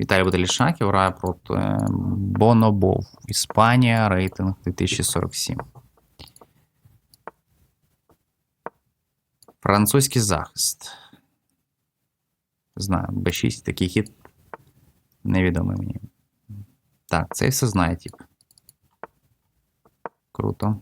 Віталій Баталішаків грає проти Бонобов. Іспанія, рейтинг 2047. Французький захист. Знаю, Б6 такий хід. Невідомий мені. Так, це все знає, тип. Круто.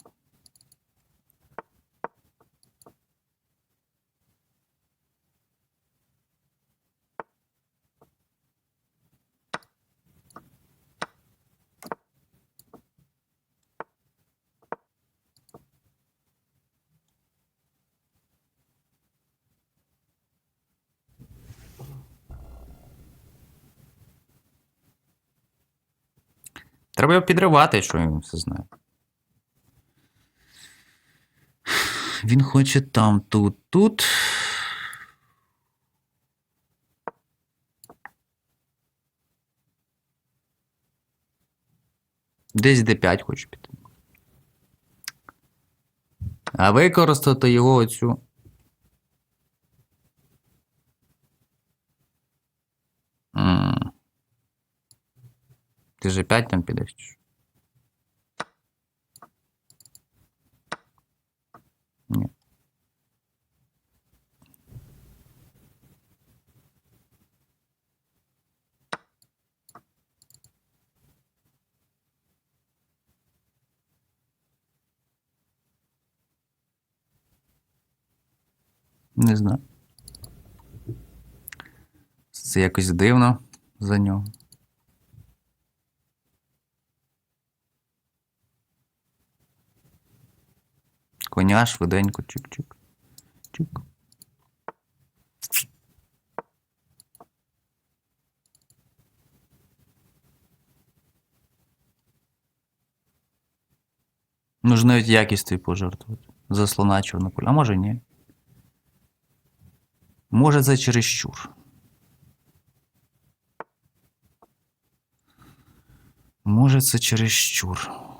Треба його підривати, що він все знає. Він хоче там, тут, тут. Десь D5 хоче піти. А використати його оцю. Ти же 5 там підеш? Ні. Не знаю. Це якось дивно за нього. Коня швиденько, чик-чик. Чик. Можна навіть якістю пожертвувати. За слона чорнополя. А може ні. Може це чересчур. Може це чересчур. Ще в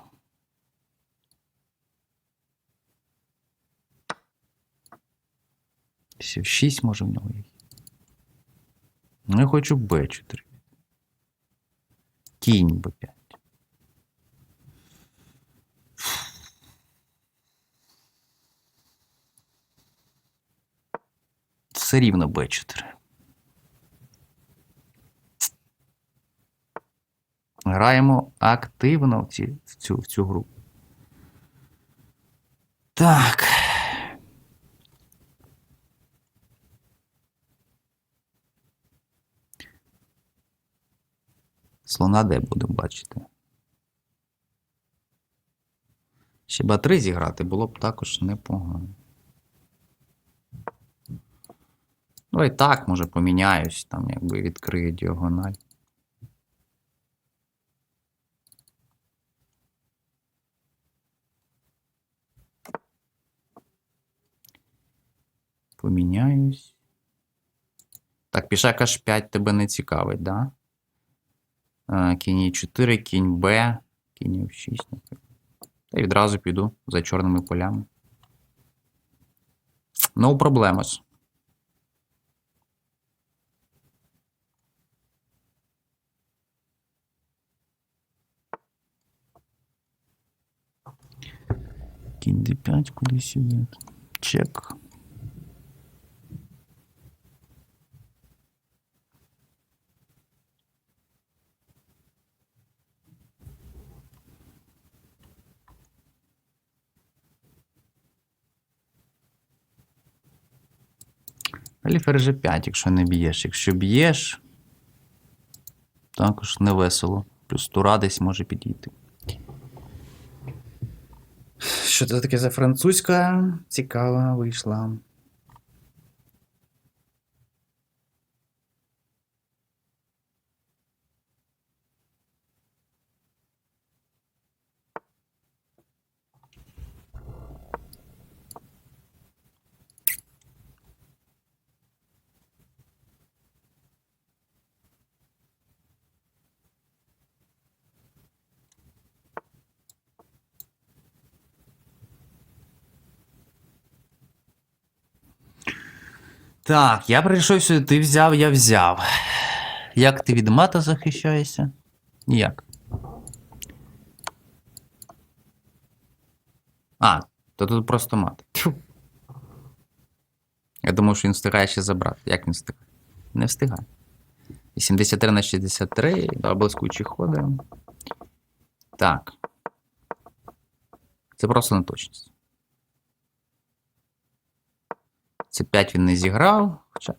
6 може в нього є. Ну, я хочу Б4. Кінь Б5. Все рівно Б4. Граємо активно в, ці, в, цю, в цю гру. Так. Слона де будемо бачити. Ще б 3 зіграти було б також непогано. Ну і так, може, поміняюсь, там якби відкрию діагональ. Поміняюсь. Так, пішак H5 тебе не цікавить, да? Кінь Е4, кінь Б, кінь F6, наприклад. Та й відразу піду за чорними полями. No проблемос. Кінь D5 кудись іде. Чек. Далі ферзь 5, якщо не б'єш. Якщо б'єш, також не весело. Плюс тура десь може підійти. Що це таке за французька? Цікава вийшла. Так, я прийшов сюди, ти взяв, я взяв. Як ти від мата захищаєшся? Ніяк. А, то тут просто мат. Я думав, що він встигає ще забрати. Як він встигає? Не встигає. 83 на 63, два блискучі ходи. Так. Це просто неточність. Це 5 він не зіграв. Хоча.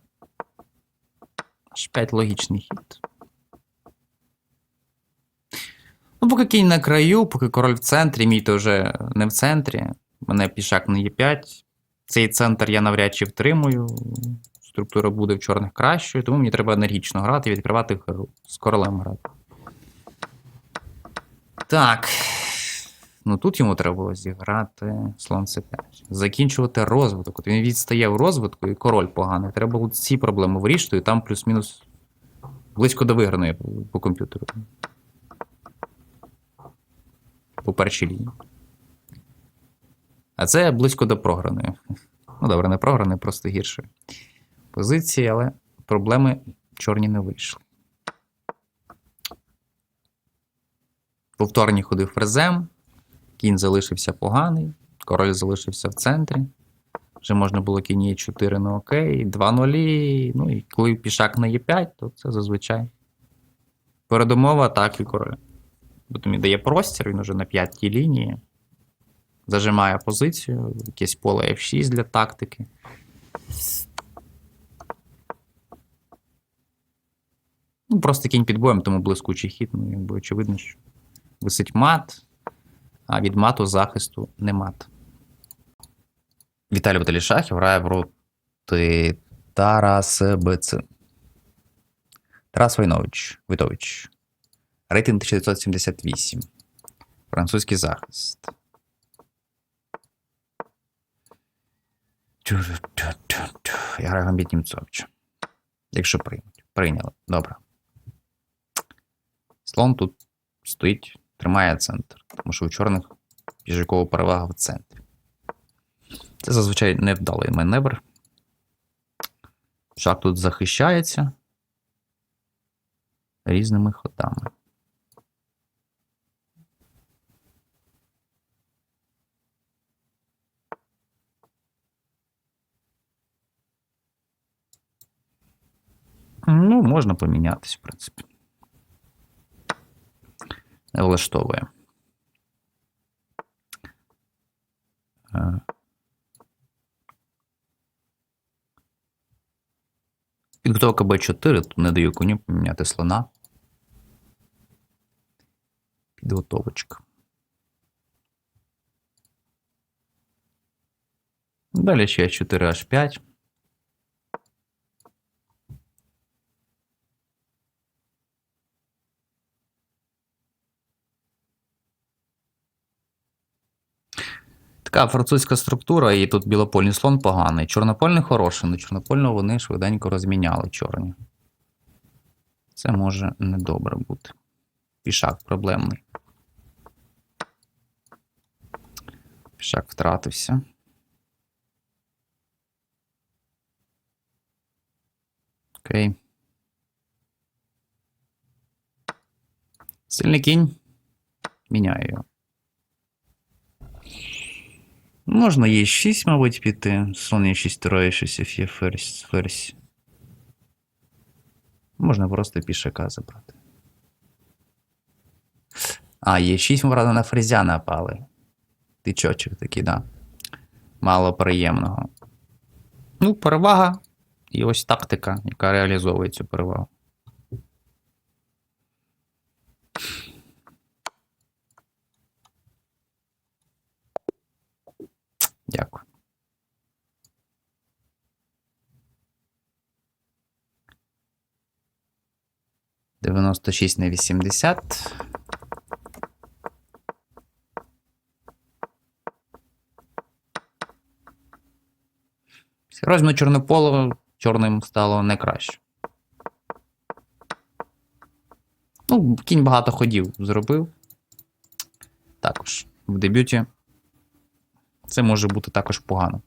Аж 5 логічний хід. Ну, поки кінь на краю, поки король в центрі, мій то вже не в центрі. У мене пішак на Е5. Цей центр я навряд чи втримую. Структура буде в чорних кращою, тому мені треба енергічно грати і відкривати. З королем грати. Так. Ну тут йому треба було зіграти слон c5. Закінчувати розвиток. От він відстає в розвитку і король поганий. Треба було ці проблеми вирішити, і там плюс-мінус близько до виграної по, комп'ютеру. По першій лінії. А це близько до програної. Ну, добре, не програної, просто гірше позиції, але проблеми чорні не вийшли. Повторні ходи фрезем. Кінь залишився поганий, король залишився в центрі. Вже можна було кінь е 4 ну окей, 2 нулі. Ну і коли пішак на Е5, то це зазвичай передумова атаки короля. Бо тобі дає простір, він уже на п'ятій лінії. Зажимає позицію, якесь поле F6 для тактики. Ну, просто кінь під боєм, тому блискучий хід, ну, якби очевидно, що висить мат, а від мату захисту не мат. Віталій Баталішахів грає проти Тарас БЦ. Тарас Войнович. Витович. Рейтинг 1978. Французький захист. Я граю Гамбіт Німцовича. Якщо приймуть. Прийняли. Добре. Слон тут стоїть, тримає центр, тому що у чорних піжакова перевага в центрі. Це зазвичай невдалий маневр. Шах тут захищається різними ходами. Ну, можна помінятись, в принципі. Влаштовує. Е. Підготовка Б4, тут не даю коню поміняти слона. Підготовочка. Далі ще 4 Така французька структура, і тут білопольний слон поганий. Чорнопольний хороший, але чорнопольного вони швиденько розміняли чорні. Це може недобре бути. Пішак проблемний. Пішак втратився. Окей. Сильний кінь. Міняю його. Можна є 6, мабуть, піти. Слон є 6 троє, щось є ферзь. Можна просто пішака забрати. А, є 6, ми, на фрезя напали. Тичочок такий, да. Мало приємного. Ну, перевага. І ось тактика, яка реалізовує цю перевагу. Дякую. Дев'яносто шість на вісімдесят. Розмір чорне поле чорним стало не краще. Ну, кінь багато ходів зробив. Також в дебюті. Це може бути також погано.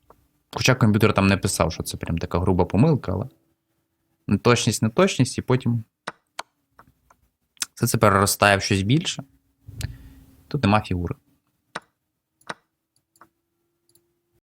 Хоча комп'ютер там не писав, що це прям така груба помилка, але неточність, неточність, і потім все це переростає в щось більше. Тут нема фігури.